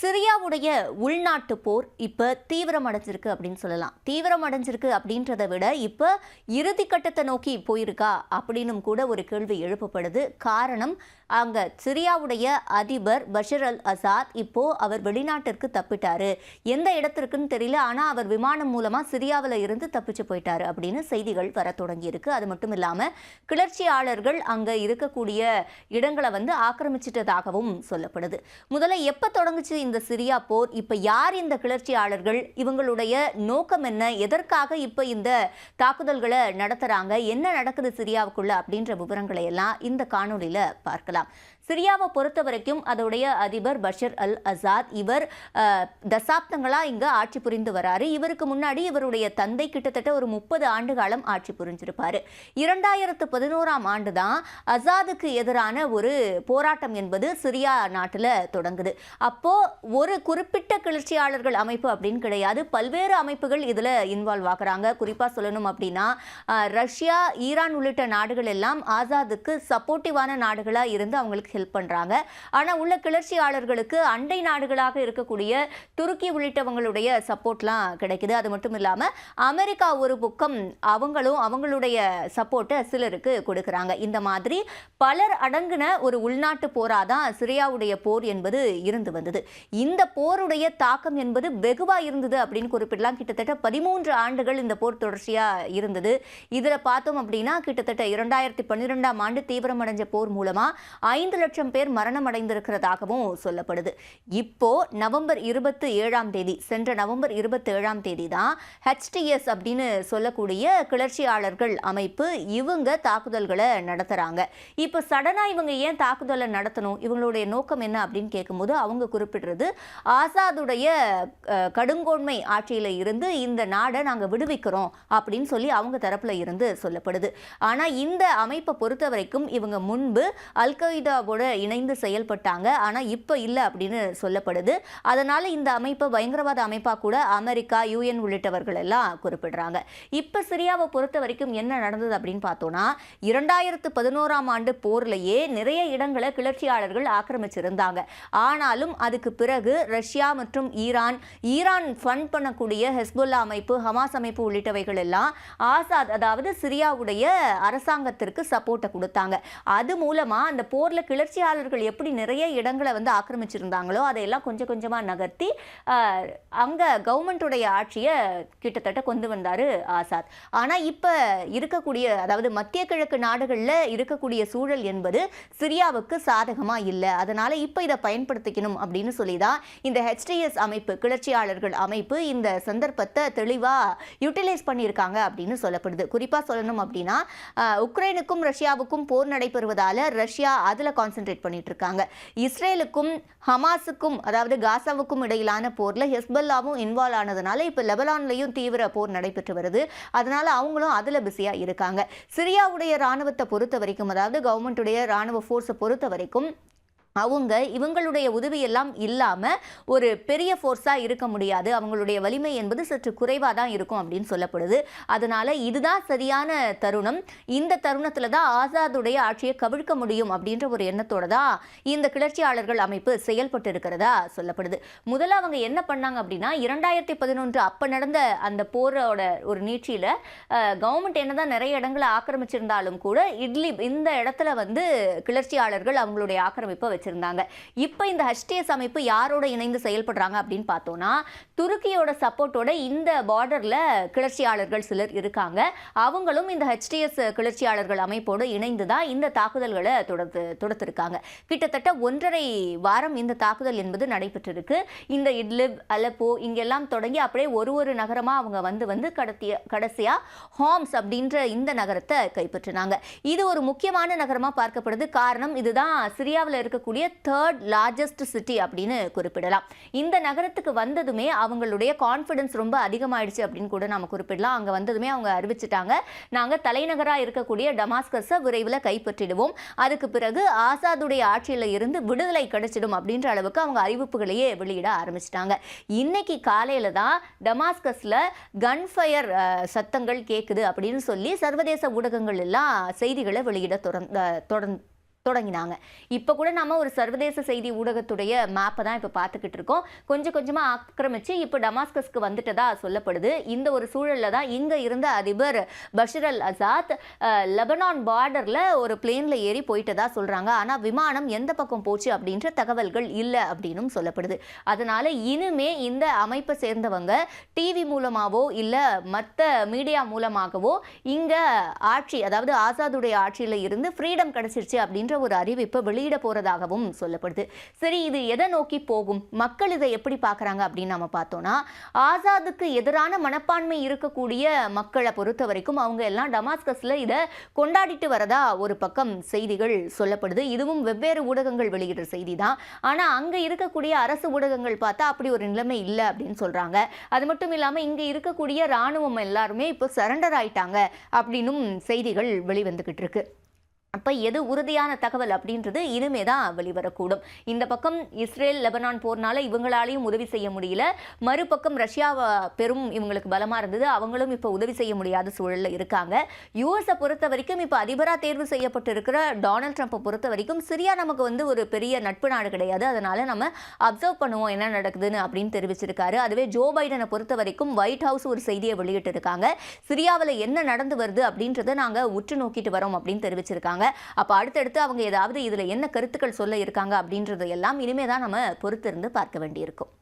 சிரியாவுடைய உள்நாட்டு போர் இப்போ தீவிரமடைஞ்சிருக்கு அப்படின்னு சொல்லலாம். தீவிரமடைஞ்சிருக்கு அப்படின்றத விட இப்போ இறுதிக்கட்டத்தை நோக்கி போயிருக்கா அப்படின்னும் கூட ஒரு கேள்வி எழுப்பப்படுது. காரணம் அங்க சிரியாவுடைய அதிபர் பஷர் அல் அசாத் இப்போ அவர் வெளிநாட்டிற்கு தப்பிட்டாரு. எந்த இடத்திற்குன்னு தெரியல. ஆனா அவர் விமானம் மூலமா சிரியாவில் இருந்து தப்பிச்சு போயிட்டாரு அப்படின்னு செய்திகள் வர தொடங்கி இருக்கு அது மட்டும் இல்லாம கிளர்ச்சியாளர்கள் அங்க இருக்கக்கூடிய இடங்களை வந்து ஆக்கிரமிச்சிட்டதாகவும் சொல்லப்படுது. முதல்ல எப்ப தொடங்குச்சு இந்த சிரியா போர்? இப்ப யார் இந்த கிளர்ச்சியாளர்கள்? இவங்களுடைய நோக்கம் என்ன? எதற்காக இப்ப இந்த தாக்குதல்களை நடத்துறாங்க? என்ன நடக்குது சிரியாவுக்குள்ள? அப்படின்ற விவரங்களை எல்லாம் இந்த காணொலியில் பார்க்கலாம். 사람. சிரியாவை பொறுத்த வரைக்கும் அதோடைய அதிபர் பஷர் அல் அசாத் இவர் தசாப்தங்களாக இங்கே ஆட்சி புரிந்து வராரு. இவருக்கு முன்னாடி இவருடைய தந்தை கிட்டத்தட்ட ஒரு முப்பது ஆண்டு காலம் ஆட்சி புரிஞ்சிருப்பார். இரண்டாயிரத்து பதினோராம் ஆண்டு தான் அசாதுக்கு எதிரான ஒரு போராட்டம் என்பது சிரியா நாட்டில் தொடங்குது. அப்போ ஒரு குறிப்பிட்ட கிளர்ச்சியாளர்கள் அமைப்பு அப்படின்னு கிடையாது. பல்வேறு அமைப்புகள் இதில் இன்வால்வ் ஆகுறாங்க. குறிப்பாக சொல்லணும் அப்படின்னா ரஷ்யா ஈரான் உள்ளிட்ட நாடுகள் எல்லாம் ஆசாதுக்கு சப்போர்ட்டிவான நாடுகளாக இருந்து அவங்களுக்கு ஹெல்ப் பண்றாங்க. ஆனால் உள்ள கிளர்ச்சியாளர்களுக்கு அண்டை நாடுகளாக இருக்கக்கூடிய துருக்கி உள்ளிட்டவங்களுடைய சப்போர்ட்லாம் கிடைக்குது. அது மட்டும் இல்லாமல் அமெரிக்கா ஒரு பக்கம் அவங்களும் அவங்களுடைய சப்போர்ட்டை சிலருக்கு கொடுக்குறாங்க. இந்த மாதிரி பலர் அடங்கின ஒரு உள்நாட்டு போராதான் சிரியாவுடைய போர் என்பது இருந்து வந்தது. இந்த போருடைய தாக்கம் என்பது வெகுவாக இருந்தது அப்படின்னு குறிப்பிடலாம். கிட்டத்தட்ட பதிமூன்று ஆண்டுகள் இந்த போர் தொடர்ச்சியாக இருந்தது. இதில் பார்த்தோம் அப்படின்னா கிட்டத்தட்ட இரண்டாயிரத்தி பன்னிரெண்டாம் ஆண்டு தீவிரமடைஞ்ச போர் மூலமாக ஐந்து லட்சம் பேர் மரணம் அடைந்திருக்கிறதாகவும் சொல்லப்படுது. இப்போ நவம்பர் இருபத்தி ஏழாம் தேதி சென்ற நவம்பர் இருபத்தி ஏழாம் தேதி தான் ஹெச்டிஎஸ் அப்படின்னு சொல்லக்கூடிய கிளர்ச்சியாளர்கள் அமைப்பு இவங்க தாக்குதல்களை நடத்துறாங்க. இப்போ சடனா இவங்க ஏன் தாக்குதலை நடத்தணும் இவங்களுடைய நோக்கம் என்ன அப்படின்னு கேட்கும்போது அவங்க குறிப்பிடுறது ஆசாதுடைய கடுங்கோன்மை ஆட்சியில இருந்து இந்த நாடை நாங்க விடுவிக்கிறோம் அப்படின்னு சொல்லி அவங்க தரப்புல இருந்து சொல்லப்படுது. ஆனா இந்த அமைப்பை பொறுத்த வரைக்கும் இவங்க முன்பு அல்கொய்தா கொய்தாவோட இணைந்து செயல்பட்டாங்க. ஆனால் இப்போ இல்லை அப்படின்னு சொல்லப்படுது. அதனால் இந்த அமைப்பை பயங்கரவாத அமைப்பாக கூட அமெரிக்கா யூஎன் உள்ளிட்டவர்கள் எல்லாம் குறிப்பிடுறாங்க. இப்போ சிரியாவை பொறுத்த வரைக்கும் என்ன நடந்தது அப்படின்னு பார்த்தோன்னா இரண்டாயிரத்து பதினோராம் ஆண்டு போர்லேயே நிறைய இடங்களை கிளர்ச்சியாளர்கள் ஆக்கிரமிச்சிருந்தாங்க. ஆனாலும் அதுக்கு பிறகு ரஷ்யா மற்றும் ஈரான் ஈரான் ஃபண்ட் பண்ணக்கூடிய ஹெஸ்புல்லா அமைப்பு ஹமாஸ் அமைப்பு உள்ளிட்டவைகள் எல்லாம் ஆசாத் அதாவது சிரியாவுடைய அரசாங்கத்திற்கு சப்போர்ட்டை கொடுத்தாங்க. அது மூலமாக அந்த போரில் போர்ல கிளர்ச்சியாளர்கள் எப்படி நிறைய இடங்களை வந்து ஆக்கிரமிச்சிருந்தாங்களோ அதையெல்லாம் கொஞ்சம் கொஞ்சமாக நகர்த்தி அங்கே அங்க கவர்மெண்ட்டுடைய ஆட்சியை கிட்டத்தட்ட கொண்டு வந்தார் ஆசாத். ஆனால் இப்போ இருக்கக்கூடிய அதாவது மத்திய கிழக்கு நாடுகளில் இருக்கக்கூடிய சூழல் என்பது சிரியாவுக்கு சாதகமாக இல்லை. அதனால இப்போ இதை பயன்படுத்திக்கணும் அப்படின்னு சொல்லி தான் இந்த ஹெச்டிஎஸ் அமைப்பு கிளர்ச்சியாளர்கள் அமைப்பு இந்த சந்தர்ப்பத்தை தெளிவாக யூட்டிலைஸ் பண்ணியிருக்காங்க அப்படின்னு சொல்லப்படுது. குறிப்பாக சொல்லணும் அப்படின்னா உக்ரைனுக்கும் ரஷ்யாவுக்கும் போர் நடைபெறுவதால் ரஷ்யா அதில் கான்சென்ட்ரேட் பண்ணிட்டு இருக்காங்க இஸ்ரேலுக்கும் ஹமாஸுக்கும் அதாவது காசாவுக்கும் இடையிலான போர்ல ஹெஸ்பல்லாவும் இன்வால்வ் ஆனதுனால இப்ப லெபனான்லயும் தீவிர போர் நடைபெற்று வருது. அதனால அவங்களும் அதுல பிஸியா இருக்காங்க. சிரியாவுடைய ராணுவத்தை பொறுத்த வரைக்கும் அதாவது கவர்மெண்ட்டுடைய ராணுவ ஃபோர்ஸை பொறுத்த வரைக்கும் அவங்க இவங்களுடைய உதவியெல்லாம் இல்லாமல் ஒரு பெரிய ஃபோர்ஸாக இருக்க முடியாது. அவங்களுடைய வலிமை என்பது சற்று குறைவாக தான் இருக்கும் அப்படின்னு சொல்லப்படுது. அதனால் இதுதான் சரியான தருணம். இந்த தருணத்தில் தான் ஆசாதுடைய ஆட்சியை கவிழ்க்க முடியும் அப்படின்ற ஒரு எண்ணத்தோட தான் இந்த கிளர்ச்சியாளர்கள் அமைப்பு செயல்பட்டு இருக்கிறதா சொல்லப்படுது. முதல்ல அவங்க என்ன பண்ணாங்க அப்படின்னா இரண்டாயிரத்தி பதினொன்று அப்போ நடந்த அந்த போரோட ஒரு நீட்சியில் கவர்மெண்ட் என்ன தான் நிறைய இடங்களை ஆக்கிரமிச்சிருந்தாலும் கூட இட்லி இந்த இடத்துல வந்து கிளர்ச்சியாளர்கள் அவங்களுடைய ஆக்கிரமிப்பை வச்சு வச்சிருந்தாங்க. இப்போ இந்த ஹெச்டிஎஸ் அமைப்பு யாரோட இணைந்து செயல்படுறாங்க அப்படின்னு பார்த்தோன்னா துருக்கியோட சப்போர்ட்டோட இந்த பார்டரில் கிளர்ச்சியாளர்கள் சிலர் இருக்காங்க. அவங்களும் இந்த ஹெச்டிஎஸ் கிளர்ச்சியாளர்கள் அமைப்போடு இணைந்து தான் இந்த தாக்குதல்களை தொடர்ந்து தொடுத்திருக்காங்க. கிட்டத்தட்ட ஒன்றரை வாரம் இந்த தாக்குதல் என்பது நடைபெற்றிருக்கு. இந்த இட்லிப் அலப்போ இங்கெல்லாம் தொடங்கி அப்படியே ஒரு ஒரு நகரமாக அவங்க வந்து வந்து கடத்திய கடைசியாக ஹாம்ஸ் அப்படின்ற இந்த நகரத்தை கைப்பற்றினாங்க. இது ஒரு முக்கியமான நகரமாக பார்க்கப்படுது. காரணம் இதுதான் சிரியாவில் இருக்கக்கூடிய தேர்ட் லார்ஜஸ்ட் சிட்டி அப்படின்னு குறிப்பிடலாம். இந்த நகரத்துக்கு வந்ததுமே அவங்களுடைய கான்ஃபிடன்ஸ் ரொம்ப அதிகமாயிடுச்சு அப்படின்னு கூட நம்ம குறிப்பிடலாம். அங்கே வந்ததுமே அவங்க அறிவிச்சிட்டாங்க. நாங்கள் தலைநகராக இருக்கக்கூடிய டமாஸ்கஸை விரைவில் கைப்பற்றிடுவோம். அதுக்கு பிறகு ஆசாதுடைய ஆட்சியில் இருந்து விடுதலை கிடைச்சிடும் அப்படின்ற அளவுக்கு அவங்க அறிவிப்புகளையே வெளியிட ஆரம்பிச்சிட்டாங்க. இன்னைக்கு காலையில் தான் டமாஸ்கஸில் கன்ஃபயர் சத்தங்கள் கேட்குது அப்படின்னு சொல்லி சர்வதேச ஊடகங்கள் எல்லாம் செய்திகளை வெளியிட தொடர்ந்து தொடர்ந்து தொடங்கினாங்க. இப்போ கூட நம்ம ஒரு சர்வதேச செய்தி ஊடகத்துடைய மேப்பை தான் இப்போ பார்த்துக்கிட்டு இருக்கோம். கொஞ்சம் கொஞ்சமாக ஆக்கிரமிச்சு இப்போ டமாஸ்கஸ்க்கு வந்துட்டதா சொல்லப்படுது. இந்த ஒரு சூழலில் தான் இங்கே இருந்த அதிபர் பஷர் அல் அசாத் லெபனான் பார்டரில் ஒரு பிளேனில் ஏறி போயிட்டதா சொல்கிறாங்க ஆனால் விமானம் எந்த பக்கம் போச்சு அப்படின்ற தகவல்கள் இல்லை அப்படின்னும் சொல்லப்படுது. அதனால் இனிமே இந்த அமைப்பை சேர்ந்தவங்க டிவி மூலமாகவோ இல்லை மற்ற மீடியா மூலமாகவோ இங்கே ஆட்சி அதாவது ஆசாதுடைய ஆட்சியில் இருந்து ஃப்ரீடம் கிடச்சிருச்சு அப்படின்ற ஒரு அறிவிப்பை வெளியிட போறதாகவும் சொல்லப்படுது. சரி இது எதை நோக்கி போகும்? மக்கள் இதை எப்படி பார்க்கறாங்க அப்படின்னு நம்ம பார்த்தோம்னா ஆசாதுக்கு எதிரான மனப்பான்மை இருக்கக்கூடிய மக்களை பொறுத்த வரைக்கும் அவங்க எல்லாம் டமாஸ்கஸ்ல இதை கொண்டாடிட்டு வரதா ஒரு பக்கம் செய்திகள் சொல்லப்படுது. இதுவும் வெவ்வேறு ஊடகங்கள் வெளியிடுற செய்தி தான் ஆனால் அங்கே இருக்கக்கூடிய அரசு ஊடகங்கள் பார்த்தா அப்படி ஒரு நிலைமை இல்லை அப்படின்னு சொல்கிறாங்க அது மட்டும் இல்லாமல் இங்கே இருக்கக்கூடிய ராணுவம் எல்லாருமே இப்போ சரண்டர் ஆயிட்டாங்க அப்படின்னும் செய்திகள் வெளிவந்துக்கிட்டு இருக்கு. அப்போ எது உறுதியான தகவல் அப்படின்றது இனிமே தான் வெளிவரக்கூடும். இந்த பக்கம் இஸ்ரேல் லெபனான் போர்னால இவங்களாலையும் உதவி செய்ய முடியல. மறுபக்கம் ரஷ்யா பெரும் இவங்களுக்கு பலமாக இருந்தது. அவங்களும் இப்போ உதவி செய்ய முடியாத சூழலில் இருக்காங்க. யூஎஸை பொறுத்த வரைக்கும் இப்போ அதிபராக தேர்வு செய்யப்பட்டிருக்கிற டொனால்ட் ட்ரம்ப்பை பொறுத்த வரைக்கும் சிரியா நமக்கு வந்து ஒரு பெரிய நட்பு நாடு கிடையாது. அதனால் நம்ம அப்சர்வ் பண்ணுவோம் என்ன நடக்குதுன்னு அப்படின்னு தெரிவிச்சிருக்காரு. அதுவே ஜோ பைடனை பொறுத்த வரைக்கும் ஒயிட் ஹவுஸ் ஒரு செய்தியை வெளியிட்டிருக்காங்க. சிரியாவில் என்ன நடந்து வருது அப்படின்றத நாங்கள் உற்று நோக்கிட்டு வரோம் அப்படின்னு தெரிவிச்சிருக்காங்க. அப்போ அடுத்தடுத்து அவங்க ஏதாவது இதில் என்ன கருத்துக்கள் சொல்ல இருக்காங்க அப்படின்றது எல்லாம் இனிமே தான் நம்ம பொறுத்திருந்து பார்க்க வேண்டியிருக்கும்.